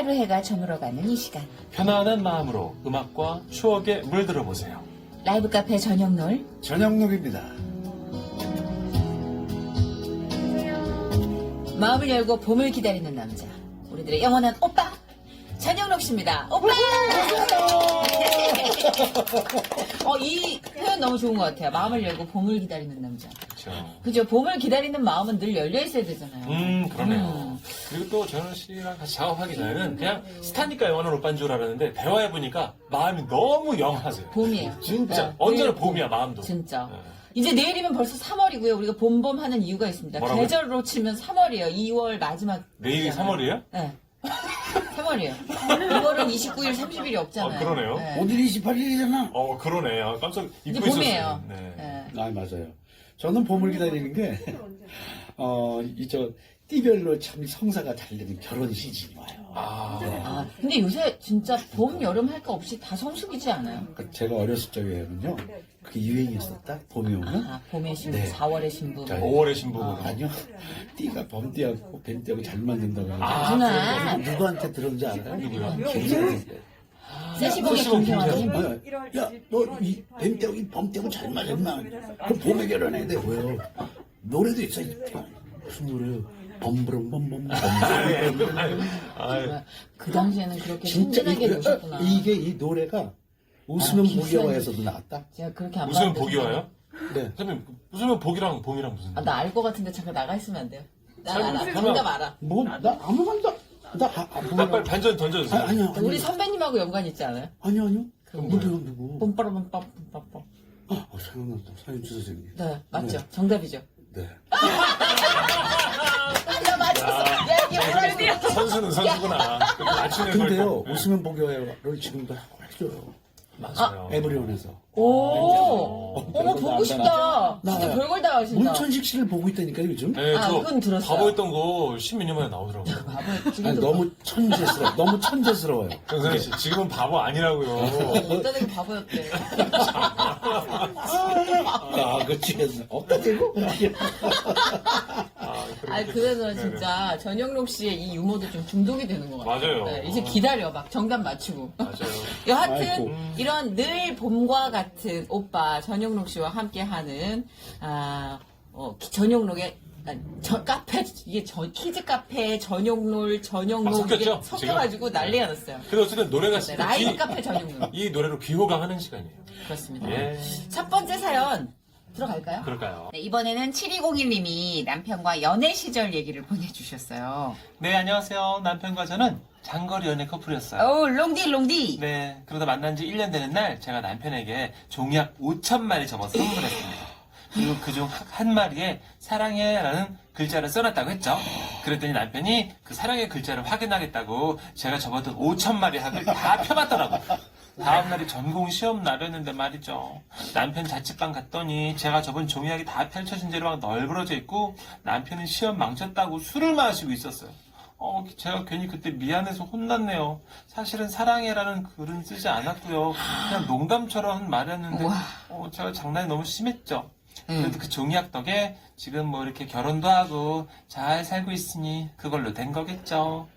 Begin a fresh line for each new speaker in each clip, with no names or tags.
하루 해가 저물어가는 이 시간.
편안한 마음으로 음악과 추억에 물들어 보세요.
라이브 카페 저녁놀.
전영록입니다.
마음을 열고 봄을 기다리는 남자. 우리들의 영원한 오빠. 전영록 씨입니다. 오빠! 어, 이 표현 너무 좋은 것 같아요. 마음을 열고 봄을 기다리는 남자.
그렇죠.
그죠? 봄을 기다리는 마음은 늘 열려 있어야 되잖아요.
음, 그러네요.
음.
그리고 또 전원 씨랑 같이 작업하기 전에는 그냥 스타니까 영원한 오빠인 줄 알았는데 대화해보니까 마음이 너무 영하세요.
봄이에요.
진짜.
네,
언제나
늘 봄.
봄이야, 마음도.
진짜.
네.
이제 내일이면 벌써 3월이고요. 우리가 봄봄 하는 이유가 있습니다.
뭐라고요?
계절로 치면 3월이에요. 2월 마지막.
내일이
이잖아요.
3월이에요?
네. 3월이에요. 2월은 29일, 30일이 없잖아요.
아, 그러네요.
네.
오늘이 28일이잖아.
어, 그러네. 아, 깜짝
이제
잊고
봄이에요.
있었어요. 네.
네.
아, 맞아요. 저는 봄을 기다리는 게, 어, 이 저, 띠별로 참 성사가 잘 되는 결혼 시즌이 와요.
아,
아, 근데 요새 진짜 봄, 여름 할 거 없이 다 성수기지 않아요?
그 제가 어렸을 적에는요, 그게 유행이었었다. 봄이 오면.
아, 봄의 신부,
네.
4월의 신부.
자,
5월의 신부고.
아니요. 띠가 범띠하고 뱀띠하고 잘 맞는다고.
아,
누나.
누구한테 들은지 알아요?
누구야?
김생한테.
세시봉의
세시봉
김경환이.
김경환.
야, 너 이 뱀떼하고 이 범떼하고 잘 맞았나? 그럼 봄에 결혼해야 돼. 왜요? 노래도 있어. 무슨 노래요? 범브럼 범범 범.
그 당시에는 그렇게
진짜
순진하게
이,
노셨구나.
이게 이 노래가 웃으면
아,
복이 와에서도 나왔다.
제가 그렇게 안
웃으면
봤는데
복이 와요?
네.
선생님, 웃으면 복이랑 봄이랑 무슨.
아, 나 알 것 같은데 잠깐 나가 있으면 안 돼요? 나 알아. 정답 알아.
뭐, 나 아무 말도, 나, 아, 아,
아,
몰라.
빨리 반전 던져주세요.
아, 아니요, 아니요.
우리 선배님하고 연관 있지 않아요?
아니요, 아니요.
그럼
누구, 누구?
뽐빠라뽐빠뽐빠뽐.
아, 어, 생각났다. 사연주 선생님.
네, 맞죠? 정답이죠.
네.
아, 나 맞췄어. 야, 이게 뭐라
선수는 선수구나. 걸.
근데요. 웃으면 와요를 지금도 하고 해줘요.
맞아요.
에브리온에서.
오, 어머, 보고 싶다. 진짜
나와요.
별걸 다 아신다.
문천식 씨를 보고 있다니까요, 요즘.
네,
아,
저
그건 들었어요.
바보였던 거 십몇 년 만에 나오더라고요.
바보,
아니,
지금도
너무 천재스러워. 너무 천재스러워요.
정선희 씨, 지금은 바보 아니라고요.
어떤 애가 바보였대.
아, 그치. 없다 대고.
아,
아니,
또-
그래서
네네.
진짜 전영록 씨의 이 유머도 좀 중독이 되는 것 같아요.
맞아요.
네, 이제 기다려, 막 정답 맞추고.
맞아요.
여하튼
아이고.
이런 늘 봄과 같은 오빠 전용록 씨와 함께하는 아 어, 기- 전용록의 아, 저 카페 이게 저 키즈 카페 전용놀
아,
전용록
섞였죠?
이게 섞여가지고? 난리가 났어요.
그래서 어쨌든 노래가
네, 라이브
귀-
카페 전용록
이 노래로 귀호강하는 시간이에요.
그렇습니다.
예.
첫 번째 사연 들어갈까요?
그럴까요?
네, 이번에는 7201님이 남편과 연애 시절 얘기를 보내주셨어요.
네, 안녕하세요. 남편과 저는 장거리 연애 커플이었어요.
오 롱디 롱디.
네, 그러다 만난 지 1년 되는 날 제가 남편에게 종이약 5천 마리 접어서 선물했습니다. 그리고 그중 한 마리에 사랑해라는 글자를 써놨다고 했죠. 그랬더니 남편이 그 사랑의 글자를 확인하겠다고 제가 접었던 5천 마리 학을 다 펴봤더라고요. 다음 날이 전공 시험 날이었는데 말이죠. 남편 자취방 갔더니 제가 접은 종이약이 다 펼쳐진 채로 막 널브러져 있고 남편은 시험 망쳤다고 술을 마시고 있었어요. 어, 제가 괜히 그때 미안해서 혼났네요. 사실은 사랑해라는 글은 쓰지 않았고요. 그냥 농담처럼 한 말이었는데,
우와.
어, 제가 장난이 너무 심했죠.
음.
그래도 그 종이약 덕에 지금 뭐 이렇게 결혼도 하고 잘 살고 있으니 그걸로 된 거겠죠.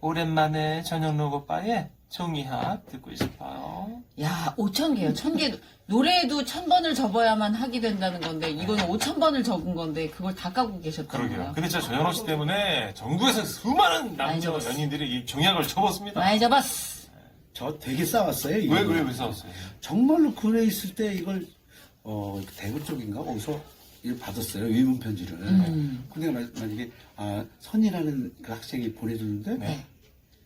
오랜만에 전영록 오빠의 종이학 듣고 싶어요.
야, 5천 개요. 천 개. 노래에도 천 번을 접어야만 하게 된다는 건데, 이거는 5천 번을 접은 건데, 그걸 다 까고
그러게요.
거예요.
근데 진짜 전현호 씨 때문에 전국에서 수많은
많이 접었어.
연인들이 이 종약을 접었습니다.
많이 접었어.
저 되게 싸웠어요. 이거.
왜, 왜, 왜 싸웠어요?
정말로 군에 있을 때 이걸, 어, 대구 쪽인가? 어디서 이걸 받았어요. 위문 편지를.
음.
근데 만- 만약에, 아, 선이라는 그 학생이 보내주는데,
네.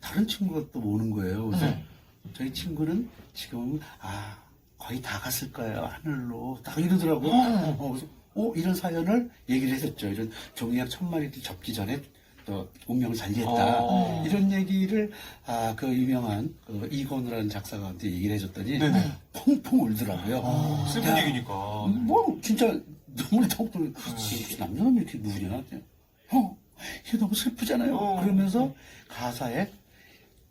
다른 친구가 또 오는 거예요. 그래서
네.
저희 친구는 지금, 아, 거의 다 갔을 거예요. 하늘로. 딱 이러더라고요.
네.
어, 그래서, 어, 이런 사연을 얘기를 했었죠. 이런 종이약 천 마리를 접기 전에 또 운명을 달리했다.
어.
이런 얘기를, 아, 그 유명한 그 이건우라는 작사가한테 얘기를 해줬더니,
네네.
펑펑 울더라고요.
슬픈
야,
얘기니까.
뭐, 진짜 눈물이 턱 들어. 그렇지. 남자는 왜 이렇게 누구냐? 형, 이게 너무 슬프잖아요.
어.
그러면서 가사에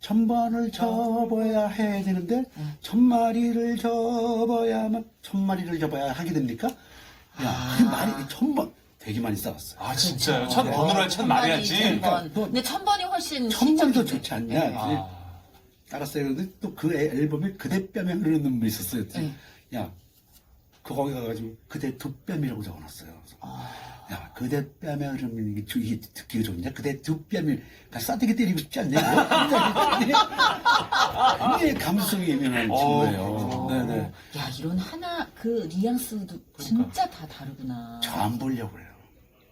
천 번을 접어야 해야 되는데 천 마리를 접어야만 천 마리를 접어야 하게 됩니까? 야, 그 말이 천 번. 되게 많이 싸웠어요.
아 진짜요?
그렇죠.
천 번으로 할천
천 번이
말해야지.
천 번. 근데 천 번이 훨씬
천 번도
시적인데.
좋지 않냐.
네.
아,
알았어요. 근데 또 그 앨범에 그대 뺨에 흐르는 눈물이 있었어요.
네.
야, 그 거기 가가지고 그대 두 뺨이라고 적어놨어요. 그래서
아.
야, 그대 뺨에 흐르는 이게, 주- 이게 듣기가 좋냐? 그대 두 뺨이 가 싸대기 때리고 싶지 않냐? 이거? 굉장히, 감성이 예민한
어,
친구예요. 네네.
야 이런 하나 그 뉘앙스도 진짜 다 다르구나.
저 안 보려고 그래요.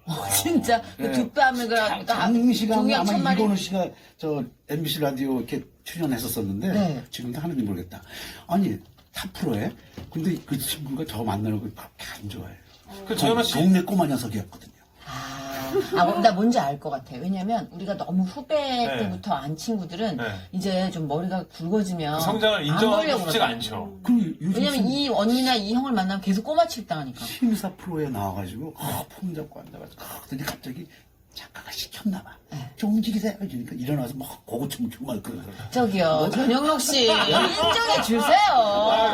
어, 진짜 그
네.
그
장- 장시간 아마 이건우 씨가 저 MBC 라디오 이렇게 출연했었었는데
네.
지금도 하는지 모르겠다. 아니 탑 프로에 근데 그 친구가 저 만나는 걸 그렇게 안 좋아해요.
그 조현아 씨
동네 꼬마 녀석이었거든요.
아, 아, 나 뭔지 알 것 같아. 왜냐면 우리가 너무 후배
네.
때부터 안 친구들은
네.
이제 좀 머리가 굵어지면
그 성장을
안
인정하기
보려고
쉽지가
그러거든.
않죠.
그 요즘
왜냐면
심-
이 언니나 이 형을 만나면 계속 꼬마취급 당하니까.
심사 프로에 나와가지고 아, 폼 잡고 앉아가지고 아, 그랬더니 갑자기 작가가 시켰나 봐.
네.
좀 움직이세요. 그러니까 일어나서 막 고구춤을 추고 막 그러고.
저기요, 전영록 씨 인정해 주세요.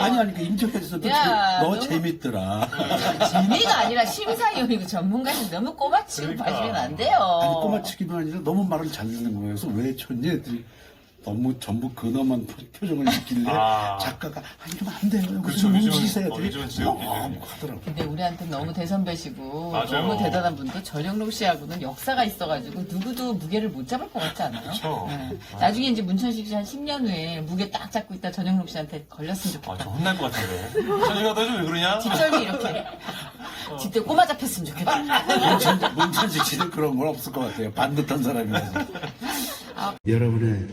아니 아니 그 인정해줘서 너,
야,
너
너무-
재밌더라.
재미가 아니라 심사위원이고 전문가님 너무 꼬마 취급
그러니까.
하시면 안 돼요.
아니 꼬마 치기만 아니라 너무 말을 잘 듣는 거예요. 그래서 왜 쳤니? 했더니 너무 전부 근엄한 표- 표정을 짓길래
아.
작가가 아니 이러면 안 돼요.
그렇죠.
무슨
요즘은-
움직이세요.
어, 요즘은 진짜
너무
웃기죠.
하더라고.
근데 우리한테 너무 대선배시고
맞아요.
너무 대단한 분도 전영록 씨하고는 역사가 있어가지고 누구도 무게를 못 잡을 것 같지 않아요?
그쵸.
네. 나중에 이제 문천식 씨한 10년 후에 무게 딱 잡고 있다 전영록 씨한테 걸렸으면
아,
좋겠다.
저 혼날 것 같은데. 전이가 너좀왜 그러냐?
뒷절미 이렇게 뒷대 꼬마 잡혔으면 좋겠다.
문천, 문천식 씨는 그런 건 없을 것 같아요. 반듯한 사람이라서. 여러분의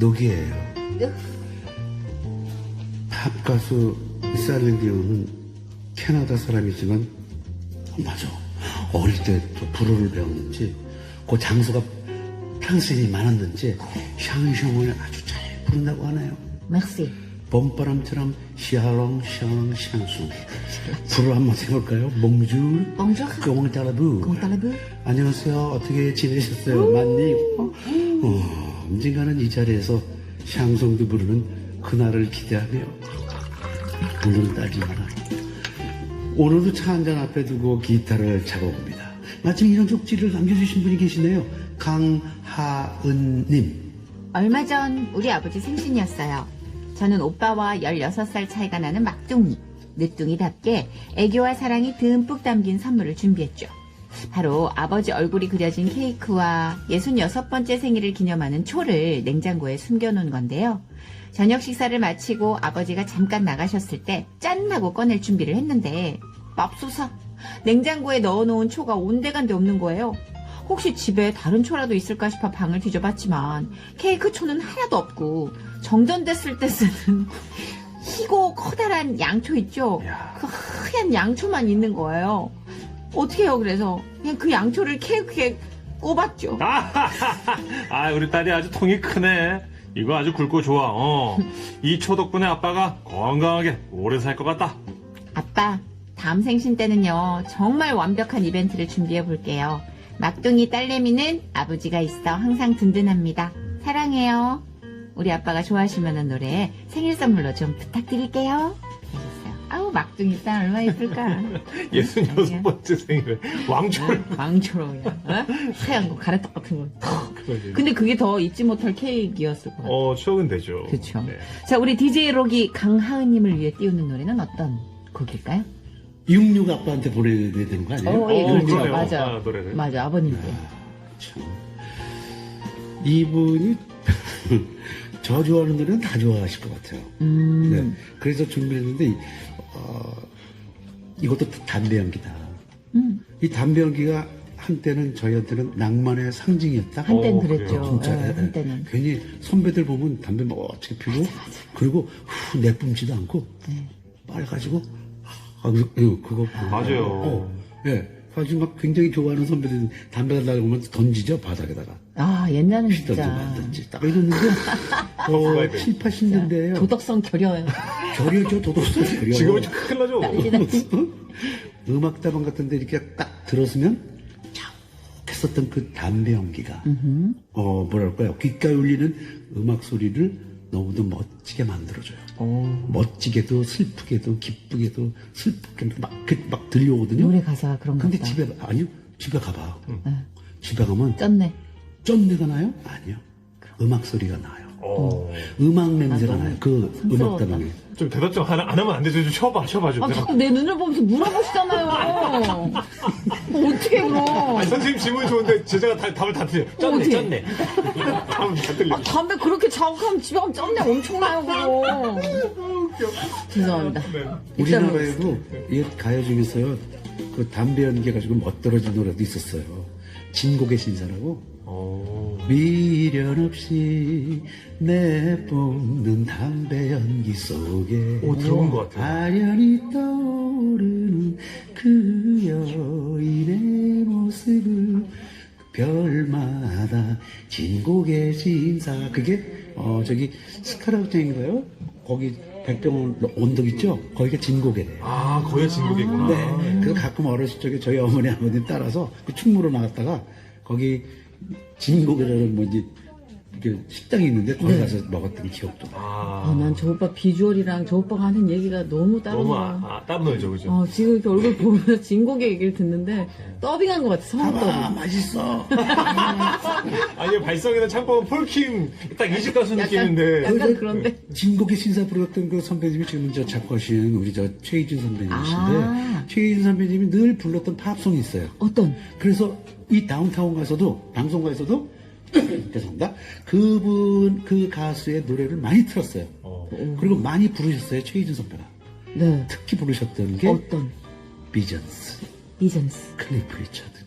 녹이에요. 팝 가수 셀린디온은 캐나다 사람이지만 어, 맞아. 어릴 때 또 불어를 배웠는지 그 장소가 프랑스인이 많았는지 샹숑을 아주 잘 부른다고 하네요.
맥시.
봄바람처럼 시아롱 시아롱 샹수 불을 한번 해볼까요? 몽줄
Bonjour.
꽁따라부
꽁따라부.
안녕하세요 어떻게 지내셨어요 만님 어, 언젠가는 이 자리에서 샹송도 부르는 그날을 기대하며 오늘은 따지 마라 오늘도 차 한잔 앞에 두고 기타를 잡아봅니다 마침 이런 쪽지를 남겨주신 분이 계시네요 강하은님
얼마 전 우리 아버지 생신이었어요. 저는 오빠와 16살 차이가 나는 막둥이, 늦둥이답게 애교와 사랑이 듬뿍 담긴 선물을 준비했죠. 바로 아버지 얼굴이 그려진 케이크와 66번째 생일을 기념하는 초를 냉장고에 숨겨놓은 건데요. 저녁 식사를 마치고 아버지가 잠깐 나가셨을 때 짠 하고 꺼낼 준비를 했는데 맙소사 냉장고에 넣어놓은 초가 온데간데 없는 거예요. 혹시 집에 다른 초라도 있을까 싶어 방을 뒤져봤지만 케이크 초는 하나도 없고 정전됐을 때 쓰는 희고 커다란 양초 있죠? 그 하얀 양초만 있는 거예요. 어떻게 해요 그래서 그냥 그 양초를 케이크에 꼽았죠.
아, 우리 딸이 아주 통이 크네. 이거 아주 굵고 좋아. 어. 이 초 덕분에 아빠가 건강하게 오래 살 것 같다.
아빠, 다음 생신 때는요, 정말 완벽한 이벤트를 준비해 볼게요. 막둥이 딸내미는 아버지가 있어 항상 든든합니다. 사랑해요. 우리 아빠가 좋아하실 만한 노래 생일 선물로 좀 부탁드릴게요. 아우, 막둥이 딸 얼마나 예쁠까.
예순여섯 번째 생일에 왕초를.
망초로야. 어? 하얀 거, 가래떡 같은 거. 턱. 근데 그게 더 잊지 못할 케이크였을 것 같아요.
어, 추억은 되죠.
그쵸.
네.
자, 우리 DJ 록이 강하은님을 위해 띄우는 노래는 어떤 곡일까요?
육육 아빠한테 보내야 되는 거 아니에요?
어, 예,
어,
그렇죠.
그러네요.
맞아.
아, 노래를.
맞아, 아버님께.
참. 이분이 저 좋아하는 노래는 다 좋아하실 것 같아요.
음.
네. 그래서 준비했는데 이- 어, 이것도 담배 연기다.
음.
이 담배 연기가 한때는 저희한테는 낭만의 상징이었다.
한땐
어,
그랬죠.
진짜
예. 한때는.
괜히 선배들 보면 담배 멋지게 피고 그리고 후 내뿜지도 않고
네.
빨가지고 아, 그거
맞아요.
어, 예. 가지고 막 굉장히 좋아하는 선배들 담배 달라고 하면 던지죠 바닥에다가.
아, 옛날은 진짜.
만든지 딱 이랬는데 어, 7, 80년대에요.
도덕성 결여요.
결여죠 도덕성 결여
지금은 좀 큰일 나죠.
음악다방 같은데 이렇게 딱 들었으면 쫙 했었던 그 담배 연기가 어 뭐랄까요? 귓가에 울리는 음악 소리를 너무도 멋지게 만들어줘요.
어.
멋지게도 슬프게도 기쁘게도 슬프게도 막, 그- 막 들려오거든요.
노래 가사가 그런가
근데
보다.
집에 아니요 집에 가봐.
네.
집에 가면
쩐네.
쩐내가 나요? 아니요. 음악 소리가 나요.
어.
음악 냄새가
아,
나요. 그
촌스러웠다.
음악다방에.
좀 대답 좀 안, 안 하면 안 되죠? 좀 쉬어봐, 쉬어봐 좀.
아, 자꾸 내 눈을 보면서 물어보시잖아요. 어떻게 그럼.
아니, 선생님 질문 좋은데 제자가 다, 답을 다 틀려. 쪘네,
어떻게?
쪘네. 답을 다 틀려.
아, 담배 그렇게 자극하면 집에 가면 쩐네 엄청나요, 그거. 죄송합니다.
우리나라에도 이 가요 중에서요. 그 담배 연기 가지고 멋들어진 노래도 있었어요. 진곡의 신사라고.
어.
미련 없이 내뿜는 담배 연기 속에
오, 들어본 것 같아요.
아련히 떠오르는 그 여인의 모습을 별마다 진곡의 신사 그게 어 저기 스카라우쟁인가요? 거기 백병원 언덕 있죠? 거기가 진곡이래요.
아, 거기가 진국이구나.
네. 그래서 가끔 어렸을 적에 저희 어머니 아버님 따라서 그 충무로 나갔다가 거기 진곡이라는 뭐지 그 식당이 있는데 거기 가서 먹었던 기억도 나요.
아,
아, 난 저 오빠 비주얼이랑 저 오빠가 하는 얘기가 너무 다른
너무
거야.
아, 아, 땀 놀죠, 그죠?
어, 지금 이렇게 얼굴 보면서 진곡의 얘기를 듣는데 더빙한 것 같아, 성우
봐봐
더빙.
맛있어.
아니, 발성이나 창법은 폴킴 딱 이집 가수 느낌인데.
약간 그런데.
진곡의 신사 부르었던 그 선배님이 지금 저 작곡하신 우리 저 최희준 선배님이신데
아.
최희준 선배님이 늘 불렀던 팝송이 있어요.
어떤?
그래서 이 다운타운 가서도 방송가에서도 죄송합니다. 그분 그 가수의 노래를 많이 틀었어요.
어.
그리고 많이 부르셨어요 최희준 선배가.
네.
특히 부르셨던 게
어떤?
비전스,
이전스.
클리프 리처드.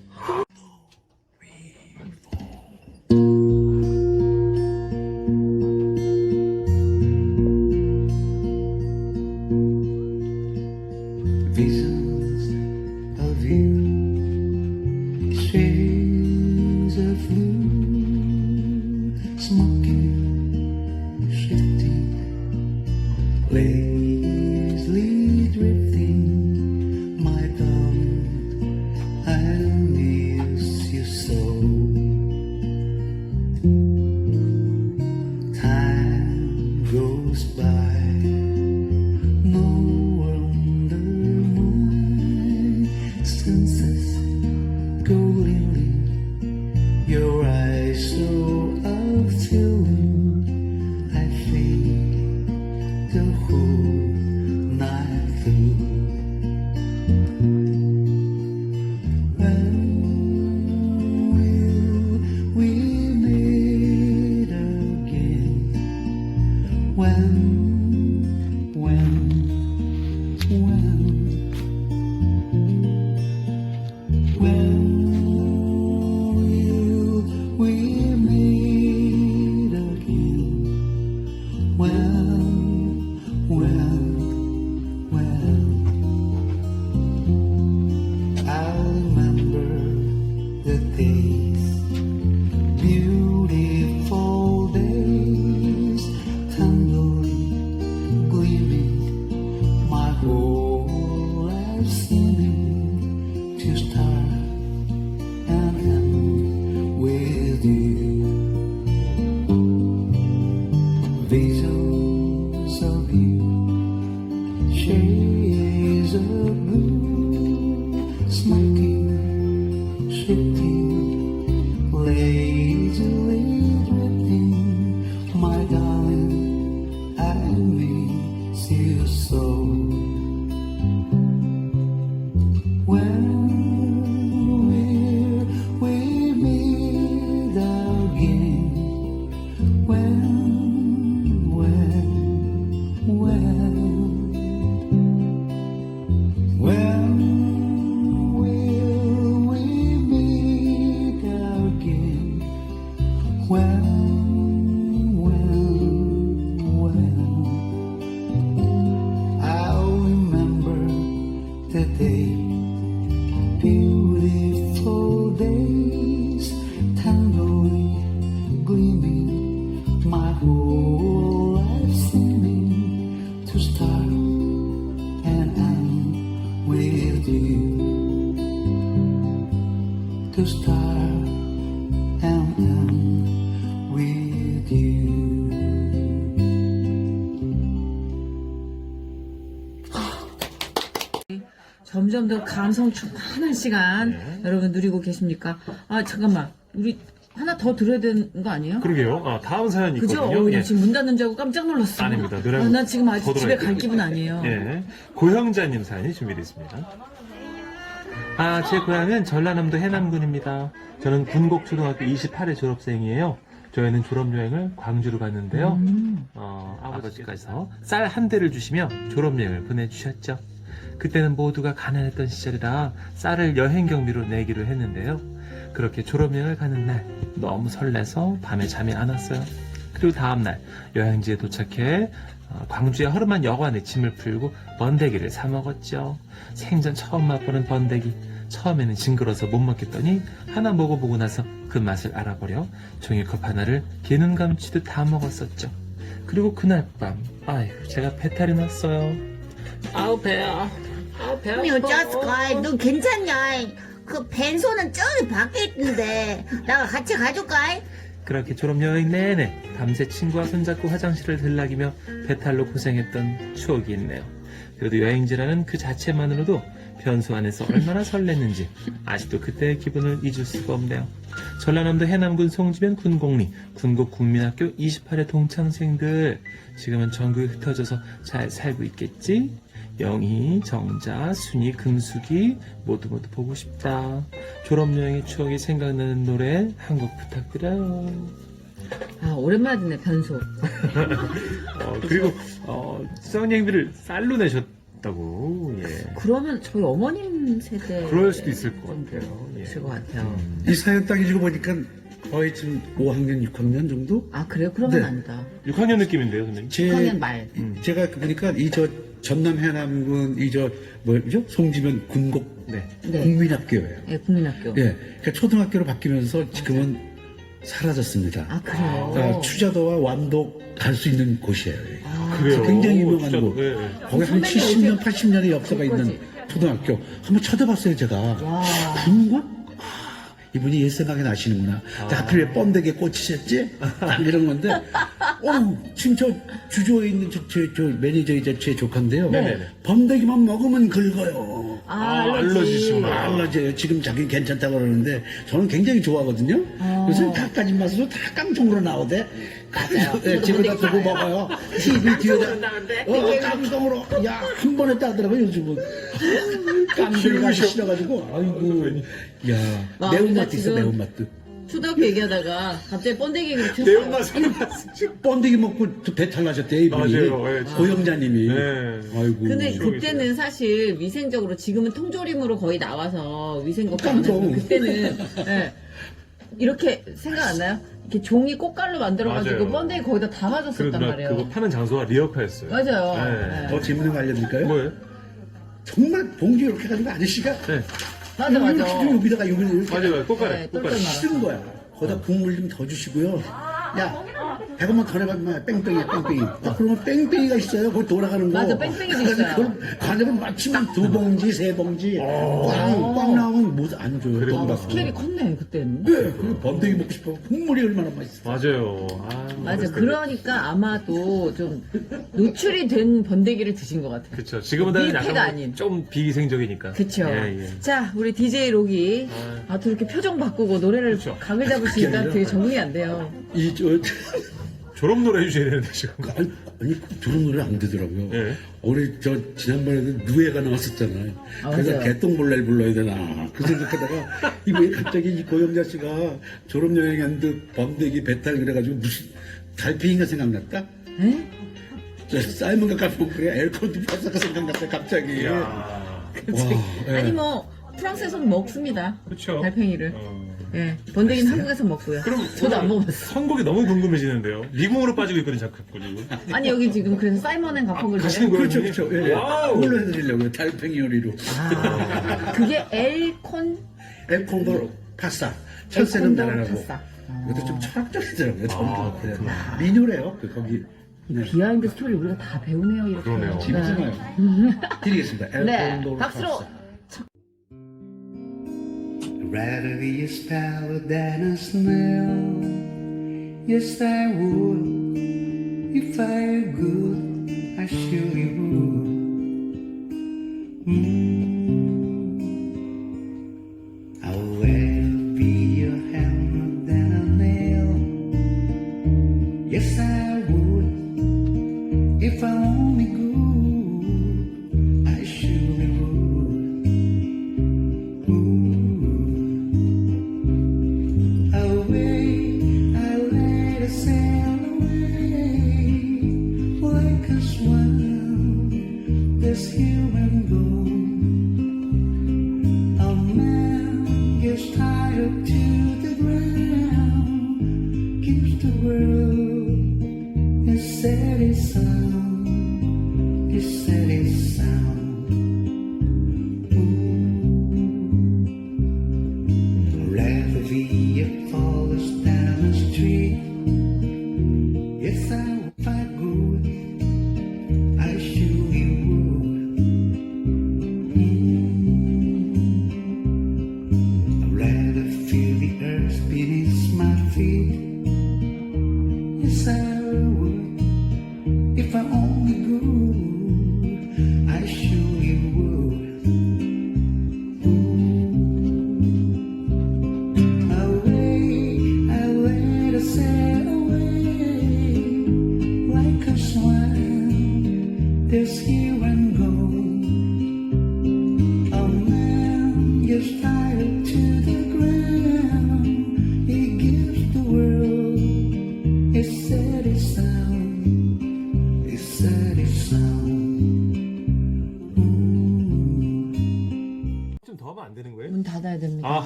gleaming, my whole life seeming to start and end with you. To start and end with you.
점점 더 감성 충만한 시간 여러분 누리고 계십니까? 아 잠깐만 우리 하나 더 들어야 되는 거 아니에요?
그러게요. 아, 다음 사연이
그죠?
있거든요.
어, 나
예.
지금 문 닫는 줄 알고 깜짝 놀랐어.
아닙니다. 노래
아, 나 지금 아직
더
집에
들어야
갈. 기분 아니에요.
예. 고형자님 사연이 준비되어 있습니다. 아, 제 고향은 전라남도 해남군입니다. 저는 군곡초등학교 28회 졸업생이에요. 저희는 졸업여행을 광주로 갔는데요.
음.
어, 아버지께서 쌀 한 대를 주시며 졸업여행을 보내주셨죠. 그때는 모두가 가난했던 시절이라 쌀을 여행 경비로 내기로 했는데요. 그렇게 졸업여행을 가는 날 너무 설레서 밤에 잠이 안 왔어요. 그리고 다음날 여행지에 도착해 어, 광주의 허름한 여관에 짐을 풀고 번데기를 사 먹었죠. 생전 처음 맛보는 번데기. 처음에는 징그러서 못 먹겠더니 하나 먹어보고 나서 그 맛을 알아버려 종이컵 하나를 개눈 감치듯 다 먹었었죠. 그리고 그날 밤, 아이고 제가 배탈이 났어요. 아우 배야. 아우 배야.
너 괜찮냐 그 벤소는 저기 밖에 있는데 나가 같이 가줄까
그렇게 졸업여행 내내 밤새 친구와 손잡고 화장실을 들락이며 배탈로 고생했던 추억이 있네요. 그래도 여행지라는 그 자체만으로도 변소 안에서 얼마나 설렜는지 아직도 그때의 기분을 잊을 수가 없네요. 전라남도 해남군 송지면 군곡리 군곡 국민학교 28회 동창생들 지금은 전국에 흩어져서 잘 살고 있겠지? 영희, 정자, 순이, 금숙이 모두 모두 보고 싶다. 졸업여행의 추억이 생각나는 노래 한 곡 부탁드려요.
아 오랜만에 듣네 변소.
어, 그리고 어, 수학여행비를 쌀로 내셨다고. 예.
그러면 저희 어머님 세대.
그럴 수도 있을 것 같아요. 예.
있을 것 같아요.
이 사연 딱 읽어 보니까 거의 지금 5학년, 6학년 정도?
아 그래요? 그러면
네.
아니다.
6학년 느낌인데요, 선생님?
제
6학년 말.
제가 보니까 이 저 전남 해남군 이저 뭐죠? 송지면 군곡
네.
네.
국민학교예요.
예, 국민학교.
예, 그러니까 초등학교로 바뀌면서 지금은 사라졌습니다.
아 그래요.
아, 추자도와 완도 갈 수 있는 곳이에요. 여기.
아,
그래요.
굉장히 유명한
진짜,
곳.
예, 예.
거기 한
선배님
70년,
어떻게-
80년의 역사가 있는. 초등학교. 한번 쳐다봤어요, 제가.
와.
군곡? 아, 이분이 옛 생각이 나시는구나. 자, 하필 왜 번데기에 꽂히셨지? 이런 건데, 어 지금 저 주조에 있는 저, 저, 저 매니저이자 제 조카인데요.
네네네.
번데기만 먹으면 긁어요.
아,
아,
알러지.
알러지시구나.
알러지예요. 지금 자기는 괜찮다고 그러는데 저는 굉장히 좋아하거든요. 그래서 닭까지 맛으로 다 깡통으로 나오대. 맞아요. 네, 집에다 두고 먹어요. TV 뒤에다. 어, 깡통으로. 야, 한 번에 따더라고요, 요즘은. 깡통이 싫어가지고. 아이고. 야,
와,
매운맛도
우리가
있어,
지금
매운맛도.
초등학교 얘기하다가 갑자기 번데기 얘기를 켰어요.
매운맛은
번데기 먹고 또 배탈 나셨대, 이분이.
맞아요. 예, 진짜.
고영자님이.
네.
아이고.
근데 그때는 사실 위생적으로 지금은 통조림으로 거의 나와서 위생 걱정 안
깜짝.
그때는 예, 이렇게 생각 안 나요? 이렇게 종이 꽃갈로 만들어가지고
맞아요.
번데기 거기다 담아줬었단
그리고 나
말이에요.
그거 파는 장소가 리어카였어요.
맞아요.
네.
더 재밌는 거 알려드릴까요?
뭐예요?
정말 봉지 이렇게 해가지고 아저씨가
네.
맞아 맞아.
이렇게 여기다가 여기를 이렇게
맞아요. 꽃가래.
네,
꽃가래.
똘똘 말아.
쓴 거야. 거기다 국물 좀 더 주시고요. 야, 100원만 더 인마. 뺑뺑이야, 뺑뺑이. 딱 그러면 뺑뺑이가 있어요. 거기 돌아가는 거.
맞아, 뺑뺑이도 있어요.
그걸 가져면 마치면 두 봉지, 세 봉지. 꽝, 꽝 나오면 못안 줘요.
그래요?
돈
아,
받고.
스케일이 컸네 그때는.
네, 그리고 번데기 먹고 싶어. 국물이 얼마나 맛있어.
맞아요. 아,
맞아. 그러니까 아마도 좀 노출이 된 번데기를 드신 것 같아요.
그쵸. 지금보다는
밀폐가
약간
아닌.
좀 비위생적이니까.
그쵸.
예, 예.
자, 우리 DJ 록이
아.
아, 또 이렇게 표정 바꾸고 노래를
그쵸.
각을 잡으시니까
아니라-
되게 적응이 안 돼요.
이, 저,
졸업 노래 해주셔야 되는데, 지금.
아니, 아니 저런 노래 안 되더라고요.
예.
우리 저 지난번에도 누에가 나왔었잖아요.
아,
그래서
맞아요.
개똥벌레를 불러야 되나 그 생각하다가 이 왜 갑자기 이 고영자 씨가 졸업 여행 한듯 번데기 배탈 그래가지고 무슨 달팽이가 생각났다?
에?
저 사이먼과 가펑크의 엘코드 파사가 생각났어요 갑자기. 와, 예.
아니 뭐 프랑스에서는 먹습니다.
그쵸.
달팽이를.
어.
예. 번데기는 한국에서 먹고요.
그럼
저도 안
오늘
먹어봤어.
선곡이 너무 궁금해지는데요. 미궁으로 빠지고 있거든요, 자꾸. 지금.
아니 여기 지금 그래서 사이먼 앤 가펑을
가시는 거예요?
그렇죠, 그렇죠. 예, 예.
와우.
그걸로 해드리려고요. 달팽이 요리로.
아, 그게 엘콘
엘콘도 파스타. 철새는
엘콘도
나라라고.
파스타.
이것도 좀 철학적이더라고요.
아,
네.
그렇구나.
민요래요. 그 거기. 네.
비하인드 스토리 우리가 다 배우네요 이렇게.
그러네요.
재밌잖아요. 드리겠습니다.
네.
엘콘도
박수로.
파스타. Rather be a sparrow than a snail. Yes, I would. If I were good, I surely would. Mm.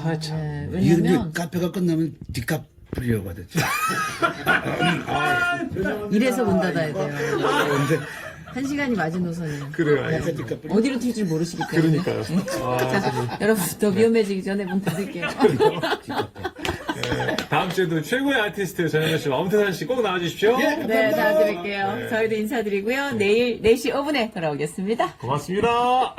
아,
참.
네,
이게
왜냐면
카페가 끝나면 뒷값 부려고 하대.
이래서 문 닫아야 돼요.
근데
한 시간이 마지노선이에요.
그래요.
부려.
어디로 튈지 모르시기 때문에.
그러니까요.
자, 여러분 더 위험해지기 전에 문 닫을게요.
다음 주에도 최고의 아티스트 전현무 씨, 엄태산 씨 꼭 나와주십시오.
네, 닫아드릴게요. 저희도 인사드리고요. 내일 4시 5분에 돌아오겠습니다.
고맙습니다.